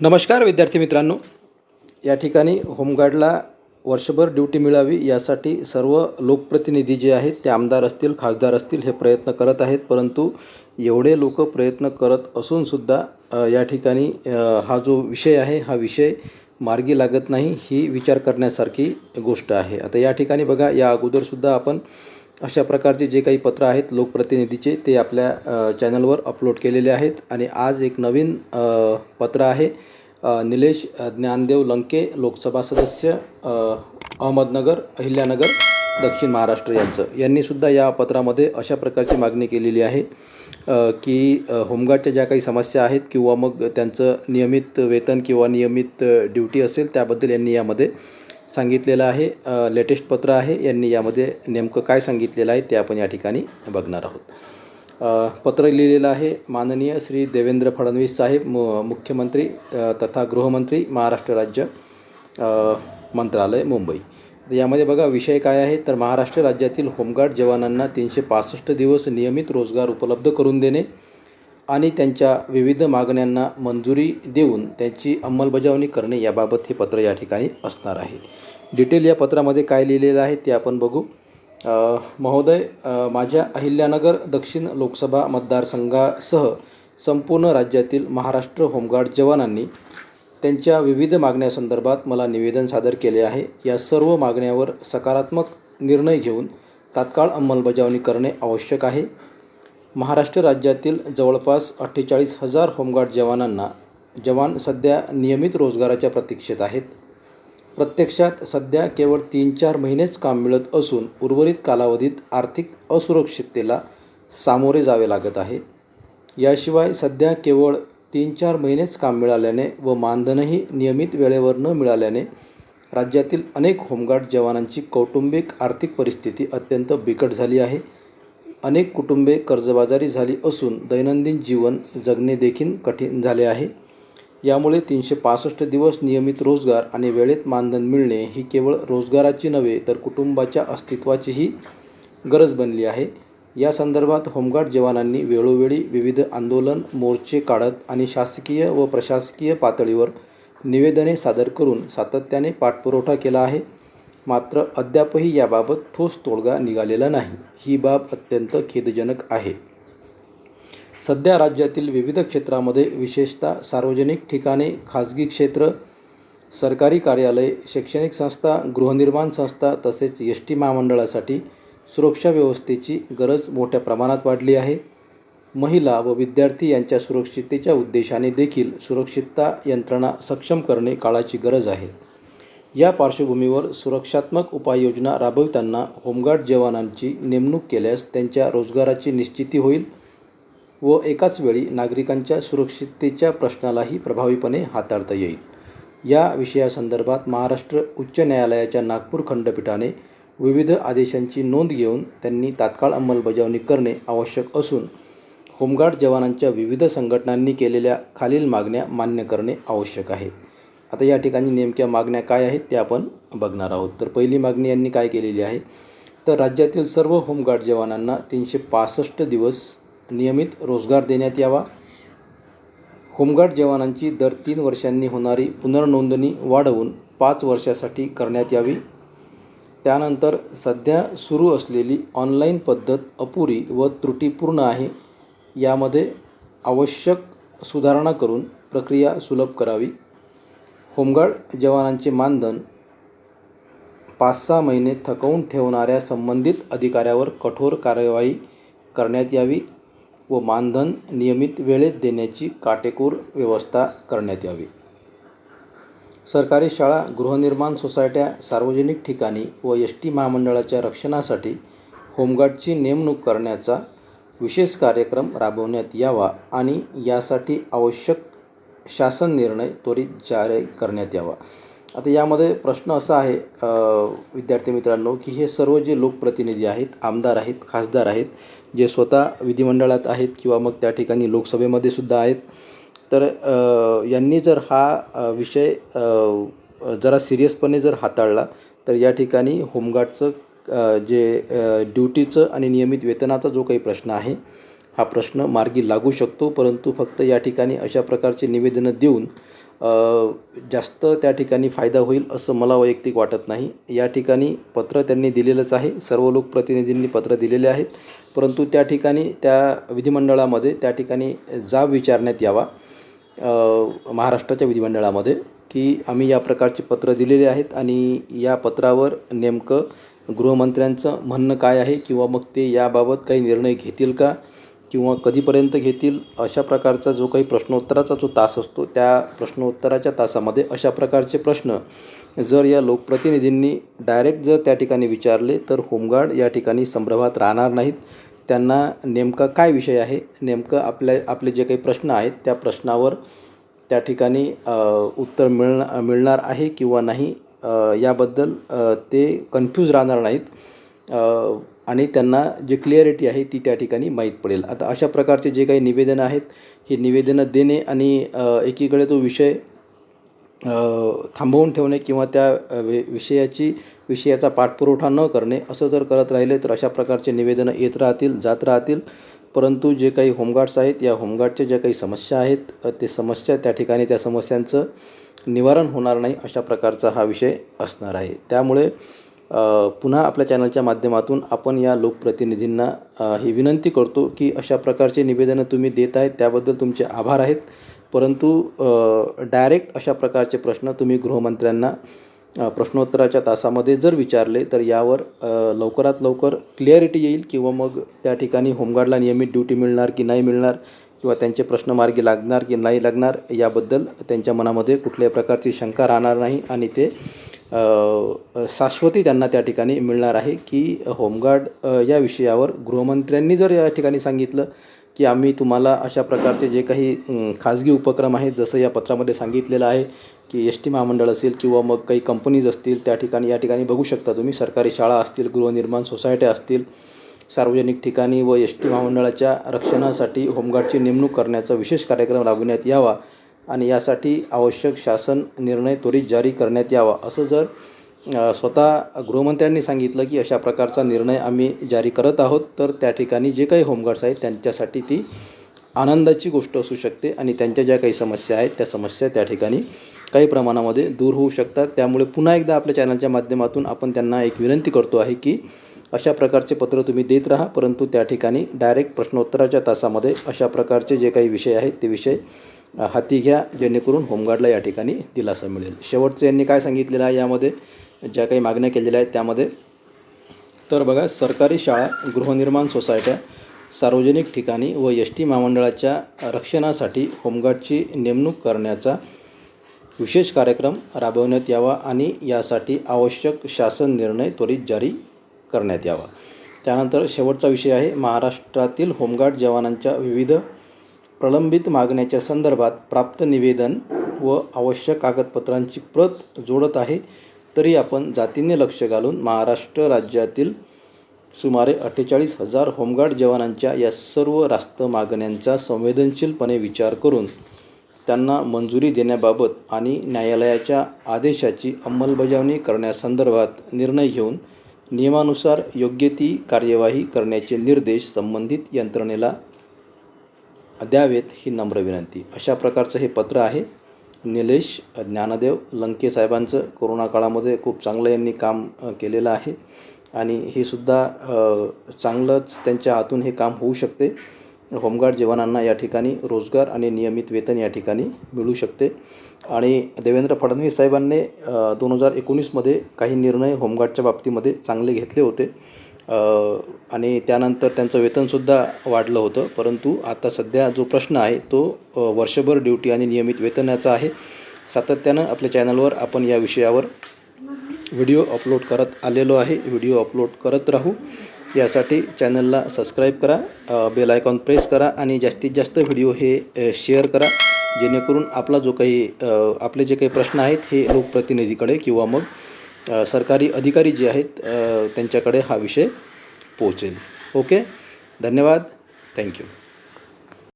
नमस्कार विद्यार्थी मित्रांनो. या ठिकाणी होमगार्डला वर्षभर ड्युटी मिळावी यासाठी सर्व लोकप्रतिनिधी जे आहेत ते आमदार असतील खासदार असतील हे प्रयत्न करत आहेत. परंतु एवढे लोक प्रयत्न करत असूनसुद्धा या ठिकाणी हा जो विषय आहे हा विषय मार्गी लागत नाही ही विचार करण्यासारखी गोष्ट आहे. आता या ठिकाणी बघा या अगोदरसुद्धा आपण अशा प्रकारचे जे काही पत्र आहेत लोकप्रतिनिधीचे ते आपल्या चॅनलवर अपलोड केलेले आहेत. आणि आज एक नवीन पत्र आहे निलेश ज्ञानदेव लंके लोकसभा सदस्य अहमदनगर अहिल्यानगर दक्षिण महाराष्ट्र यांचं. यांनीसुद्धा या पत्रामध्ये अशा प्रकारची मागणी केलेली आहे की होमगार्डच्या ज्या काही समस्या आहेत किंवा मग त्यांचं नियमित वेतन किंवा नियमित ड्युटी असेल त्याबद्दल यांनी यामध्ये सांगितलेलं आहे. लेटेस्ट पत्र आहे. यांनी यामध्ये नेमकं काय सांगितलेलं आहे ते आपण या ठिकाणी बघणार आहोत. पत्र लिहिलेलं आहे. माननीय श्री देवेंद्र फडणवीस साहेब मु मुख्यमंत्री तथा गृहमंत्री महाराष्ट्र राज्य मंत्रालय मुंबई. यामध्ये बघा विषय काय आहे? तर महाराष्ट्र राज्यातील होमगार्ड जवानांना तीनशे पासष्ट दिवस नियमित रोजगार उपलब्ध करून देणे आणि त्यांच्या विविध मागण्यांना मंजुरी देऊन त्यांची अंमलबजावणी करणे याबाबत हे पत्र या ठिकाणी असणार आहे. डिटेल या पत्रामध्ये काय लिहिलेलं आहे ते आपण बघू. महोदय माझ्या अहिल्यानगर दक्षिण लोकसभा मतदारसंघासह संपूर्ण राज्यातील महाराष्ट्र होमगार्ड जवानांनी त्यांच्या विविध मागण्यासंदर्भात मला निवेदन सादर केले आहे. या सर्व मागण्यावर सकारात्मक निर्णय घेऊन तात्काळ अंमलबजावणी करणे आवश्यक आहे. महाराष्ट्र राज्यातील जवळपास अठ्ठेचाळीस हजार होमगार्ड जवानांना जवान सध्या नियमित रोजगाराच्या प्रतीक्षेत आहेत. प्रत्यक्षात सध्या केवळ तीन चार महिनेच काम मिळत असून उर्वरित कालावधीत आर्थिक असुरक्षिततेला सामोरे जावे लागत आहे. याशिवाय सध्या केवळ तीन चार महिनेच काम मिळाल्याने व मानधनही नियमित वेळेवर न मिळाल्याने राज्यातील अनेक होमगार्ड जवानांची कौटुंबिक आर्थिक परिस्थिती अत्यंत बिकट झाली आहे. अनेक कुटुंबे कर्जबाजारी झाली असून दैनंदिन जीवन जगणे देखील कठीण झाले आहे. यामुळे तीनशे पासष्ट दिवस नियमित रोजगार आणि वेळेत मानधन मिळणे ही केवळ रोजगाराची नव्हे तर कुटुंबाच्या अस्तित्वाचीही गरज बनली आहे. या संदर्भात होमगार्ड जवानांनी वेळोवेळी विविध आंदोलन मोर्चे काढत आणि शासकीय व प्रशासकीय पातळीवर निवेदने सादर करून सातत्याने पाठपुरवठा केला आहे. मात्र अद्यापही याबाबत ठोस तोडगा निघालेला नाही. ही बाब अत्यंत खेदजनक आहे. सध्या राज्यातील विविध क्षेत्रामध्ये विशेषतः सार्वजनिक ठिकाणे खाजगी क्षेत्र सरकारी कार्यालय शैक्षणिक संस्था गृहनिर्माण संस्था तसेच एस टी महामंडळासाठी सुरक्षा व्यवस्थेची गरज मोठ्या प्रमाणात वाढली आहे. महिला व विद्यार्थी यांच्या सुरक्षिततेच्या उद्देशाने देखील सुरक्षितता यंत्रणा सक्षम करणे काळाची गरज आहे. या पार्श्वभूमीवर सुरक्षात्मक उपाययोजना राबविताना होमगार्ड जवानांची नेमणूक केल्यास त्यांच्या रोजगाराची निश्चिती होईल व एकाच वेळी नागरिकांच्या सुरक्षिततेच्या प्रश्नालाही प्रभावीपणे हाताळता येईल. या विषयासंदर्भात महाराष्ट्र उच्च न्यायालयाच्या नागपूर खंडपीठाने विविध आदेशांची नोंद घेऊन त्यांनी तात्काळ अंमलबजावणी करणे आवश्यक असून होमगार्ड जवानांच्या विविध संघटनांनी केलेल्या खालील मागण्या मान्य करणे आवश्यक आहे. आता या ठिकाणी नेमक्या मागण्या काय आहेत त्या आपण बघणार आहोत. तर पहिली मागणी यांनी काय केलेली आहे? तर राज्यातील सर्व होमगार्ड जवानांना तीनशे पासष्ट दिवस नियमित रोजगार देण्यात यावा. होमगार्ड जवानांची दर तीन वर्षांनी होणारी पुनर्नोंदणी वाढवून पाच वर्षासाठी करण्यात यावी. त्यानंतर सध्या सुरू असलेली ऑनलाईन पद्धत अपुरी व त्रुटीपूर्ण आहे. यामध्ये आवश्यक सुधारणा करून प्रक्रिया सुलभ करावी. होमगार्ड जवानांचे मानधन पाच सहा महिने थकवून ठेवणाऱ्या संबंधित अधिकाऱ्यावर कठोर कारवाई करण्यात यावी व मानधन नियमित वेळेत देण्याची काटेकोर व्यवस्था करण्यात यावी. सरकारी शाळा गृहनिर्माण सोसायट्या सार्वजनिक ठिकाणी व एस टी महामंडळाच्या रक्षणासाठी होमगार्डची नेमणूक करण्याचा विशेष कार्यक्रम राबवण्यात यावा आणि यासाठी आवश्यक शासन निर्णय त्वरित जारी करण्यात यावा. आता यामध्ये प्रश्न असा आहे विद्यार्थी मित्रांनो की हे सर्व जे लोकप्रतिनिधी आहेत आमदार आहेत खासदार आहेत जे स्वतः विधिमंडळात आहेत किंवा मग त्या ठिकाणी लोकसभेमध्ये सुद्धा आहेत तर यांनी जर हा विषय जरा सिरियसपणे जर हाताळला तर या ठिकाणी होमगार्डचं जे ड्युटीचं आणि नियमित वेतनाचा जो काही प्रश्न आहे हा प्रश्न मार्गी लागू शकतो परंतु फक्त या ठिकाणी अशा प्रकारचे निवेदनं देऊन जास्त त्या ठिकाणी फायदा होईल असं मला वैयक्तिक वाटत नाही. या ठिकाणी पत्र त्यांनी दिलेलंच आहे. सर्व लोकप्रतिनिधींनी पत्र दिलेले आहेत. परंतु त्या ठिकाणी त्या विधिमंडळामध्ये त्या ठिकाणी जाब विचारण्यात यावा. महाराष्ट्राच्या विधिमंडळामध्ये की आम्ही या प्रकारचे पत्र दिलेले आहेत आणि या पत्रावर नेमकं गृहमंत्र्यांचं म्हणणं काय आहे किंवा मग ते याबाबत काही निर्णय घेतील का? किंवा कधीपर्यंत घेतील अशा प्रकारचा जो काही प्रश्नोत्तराचा जो तास असतो त्या प्रश्नोत्तराच्या तासामध्ये अशा प्रकारचे प्रश्न. जर या लोकप्रतिनिधींनी डायरेक्ट जर त्या ठिकाणी विचारले तर होमगार्ड या ठिकाणी संभ्रमात राहणार नाहीत. त्यांना नेमका काय विषय आहे? नेमकं आपल्या आपले जे काही प्रश्न आहेत त्या प्रश्नावर त्या ठिकाणी उत्तर मिळण मिळणार आहे किंवा नाही याबद्दल ते कन्फ्यूज राहणार नाहीत. आणि त्यांना जे क्लिअरिटी आहे ती त्या ठिकाणी माहीत पडेल. आता अशा प्रकारचे जे काही निवेदनं आहेत हे निवेदनं देणे आणि एकीकडे तो विषय थांबवून ठेवणे किंवा त्या वि विषयाची विषयाचा पाठपुरवठा न करणे असं जर करत राहिले तर अशा प्रकारचे निवेदनं येत राहतील जात राहतील. परंतु जे काही होमगार्ड्स आहेत या होमगार्डच्या ज्या काही समस्या आहेत ते समस्या त्या ठिकाणी त्या समस्यांचं निवारण होणार नाही अशा प्रकारचा हा विषय असणार आहे. त्यामुळे पुन्हा आपल्या चॅनलच्या माध्यमातून आपण या लोकप्रतिनिधींना ही विनंती करतो की अशा प्रकारचे निवेदनं तुम्ही देत आहेत त्याबद्दल तुमचे आभार आहेत. परंतु डायरेक्ट अशा प्रकारचे प्रश्न तुम्ही गृहमंत्र्यांना प्रश्नोत्तराच्या तासामध्ये जर विचारले तर यावर लवकरात लवकर क्लिअरिटी येईल किंवा मग त्या ठिकाणी होमगार्डला नियमित ड्युटी मिळणार की नाही मिळणार किंवा त्यांचे प्रश्न मार्गी लागणार की नाही लागणार याबद्दल त्यांच्या मनामध्ये कुठल्याही प्रकारची शंका राहणार नाही आणि ते शाश्वती त्यांना त्या ठिकाणी मिळणार आहे की होमगार्ड या विषयावर गृहमंत्र्यांनी जर या ठिकाणी सांगितलं की आम्ही तुम्हाला अशा प्रकारचे जे काही खाजगी उपक्रम आहेत जसं या पत्रामध्ये सांगितलेलं आहे की एस टी महामंडळ असेल किंवा मग काही कंपनीज असतील त्या ठिकाणी या ठिकाणी बघू शकता तुम्ही. सरकारी शाळा असतील गृहनिर्माण सोसायट्या असतील सार्वजनिक ठिकाणी व एस टी महामंडळाच्या रक्षणासाठी होमगार्डची नेमणूक करण्याचा विशेष कार्यक्रम राबविण्यात यावा. आणि यासाठी आवश्यक शासन निर्णय त्वरित जारी करण्यात यावा. असं जर स्वतः गृहमंत्र्यांनी सांगितलं की अशा प्रकारचा निर्णय आम्ही जारी करत आहोत तर त्या ठिकाणी जे काही होमगार्ड्स आहेत त्यांच्यासाठी ती आनंदाची गोष्ट असू शकते आणि त्यांच्या ज्या काही समस्या आहेत त्या समस्या त्या ठिकाणी काही प्रमाणामध्ये दूर होऊ शकतात. त्यामुळे पुन्हा एकदा आपल्या चॅनलच्या माध्यमातून आपण त्यांना एक विनंती करतो आहे की अशा प्रकारचे पत्र तुम्ही देत राहा परंतु त्या ठिकाणी डायरेक्ट प्रश्नोत्तराच्या तासामध्ये अशा प्रकारचे जे काही विषय आहेत ते विषय हाती घ्या जेणेकरून होमगार्डला या ठिकाणी दिलासा मिळेल. शेवटचं यांनी काय सांगितलेलं आहे यामध्ये? ज्या काही मागण्या केलेल्या आहेत त्यामध्ये तर बघा सरकारी शाळा गृहनिर्माण सोसायट्या सार्वजनिक ठिकाणी व एस टी महामंडळाच्या रक्षणासाठी होमगार्डची नेमणूक करण्याचा विशेष कार्यक्रम राबवण्यात यावा आणि यासाठी आवश्यक शासन निर्णय त्वरित जारी करण्यात यावा. त्यानंतर शेवटचा विषय आहे महाराष्ट्रातील होमगार्ड जवानांच्या विविध प्रलंबित मागण्याच्या संदर्भात प्राप्त निवेदन व आवश्यक कागदपत्रांची प्रत जोडत आहे तरी आपण जातीने लक्ष घालून महाराष्ट्र राज्यातील सुमारे अठ्ठेचाळीस हजार होमगार्ड जवानांच्या या सर्व रास्त मागण्यांचा संवेदनशीलपणे विचार करून त्यांना मंजुरी देण्याबाबत आणि न्यायालयाच्या आदेशाची अंमलबजावणी करण्यासंदर्भात निर्णय घेऊन नियमानुसार योग्य ती कार्यवाही करण्याचे निर्देश संबंधित यंत्रणेला द्यावेत ही नम्र विनंती. अशा प्रकारचं हे पत्र आहे. निलेश ज्ञानदेव लंके साहेबांचं कोरोना काळामध्ये खूप चांगलं यांनी काम केलेलं आहे. आणि हे सुद्धा चांगलंच त्यांच्या हातून हे काम होऊ शकते. होमगार्ड जवानांना या ठिकाणी रोजगार आणि नियमित वेतन या ठिकाणी मिळू शकते. आणि देवेंद्र फडणवीस साहेबांनी दोन हजार एकोणीसमध्ये काही निर्णय होमगार्डच्या बाबतीमध्ये चांगले घेतले होते. आणि त्यानंतर त्यांचं वेतनसुद्धा वाढलं होतं. परंतु आता सध्या जो प्रश्न आहे तो वर्षभर ड्युटी आणि नियमित वेतनाचा आहे. सातत्यानं आपल्या चॅनलवर आपण या विषयावर व्हिडिओ अपलोड करत आलेलो आहे. व्हिडिओ अपलोड करत राहू. यासाठी चॅनलला सबस्क्राईब करा बेल आयकॉन प्रेस करा आणि जास्तीत जास्त व्हिडिओ हे शेअर करा. जेणेकरून आपला जो काही आपले जे काही प्रश्न आहेत हे लोकप्रतिनिधीकडे किंवा मग सरकारी अधिकारी जे आहेत त्यांच्याकडे हा विषय पोहोचेल. ओके? धन्यवाद. थँक्यू